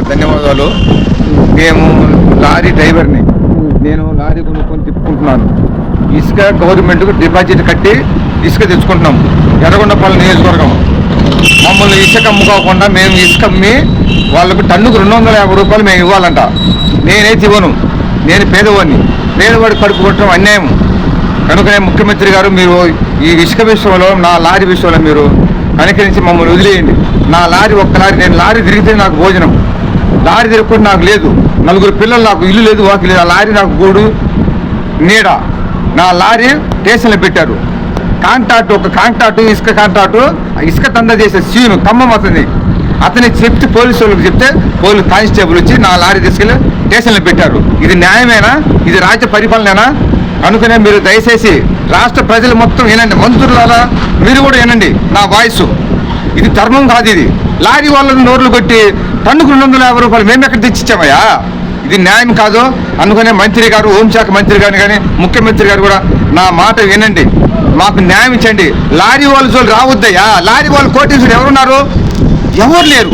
ధన్యవాదాలు. మేము లారీ డ్రైవర్ని నేను లారీ కొనుక్కొని తిప్పుకుంటున్నాను. ఇసుక గవర్నమెంట్కు డిపాజిట్ కట్టి ఇసుక తెచ్చుకుంటున్నాం. ఎర్రగొండపల్లి నియోజకవర్గం. మమ్మల్ని ఇసుక అమ్ముకోకుండా మేము ఇసుక అమ్మి వాళ్ళకు టన్నుకు రెండు వందల యాభై రూపాయలు మేము ఇవ్వాలంట. నేనైతే ఇవ్వను. నేను పేదవాడిని. పేదవాడి కడుపు కొట్టడం అన్యాయం. కనుకనే ముఖ్యమంత్రి గారు మీరు ఈ ఇసుక విషయంలో నా లారీ విషయంలో మీరు కనికరించి మమ్మల్ని వదిలేయండి. నా లారీ ఒక్క లారీ నేను లారీ తిరిగితే నాకు భోజనం. లారీ తిరగకుండా నాకు లేదు. నలుగురు పిల్లలు నాకు ఇల్లు లేదు వాకి లేదు. ఆ లారీ నాకు గూడు నీడ. నా లారీ స్టేషన్లో పెట్టారు. కాంటాక్ట్ ఒక కాంటాక్ట్ ఇసుక కాంట్రాక్టు ఆ ఇసుక తంద చేసే సీను ఖమ్మం అతని అతని చెప్తే పోలీసు వాళ్ళకి చెప్తే పోలీసు కానిస్టేబుల్ వచ్చి నా లారీ తీసుకెళ్ళి స్టేషన్లో పెట్టారు. ఇది న్యాయమేనా? ఇది రాజ్య పరిపాలనేనా? అనుకునే మీరు దయచేసి రాష్ట్ర ప్రజలు మొత్తం వినండి. మంత్రులారా మీరు కూడా వినండి నా వాయిస్. ఇది ధర్మం కాదు ఇది. లారీ వాళ్ళని నోర్లు కొట్టి టన్నుకు రెండు వందల యాభై రూపాయలు మేము ఎక్కడ తెచ్చిచ్చామయ్యా. ఇది న్యాయం కాదు. అందుకనే మంత్రి గారు హోంశాఖ మంత్రి గారు కానీ ముఖ్యమంత్రి గారు కూడా నా మాట వినండి. మాకు న్యాయం ఇచ్చండి. లారీ వాళ్ళు జోలు రావద్దయ్యా. లారీ వాళ్ళు కోటీసులు ఎవరున్నారు? ఎవరు లేరు.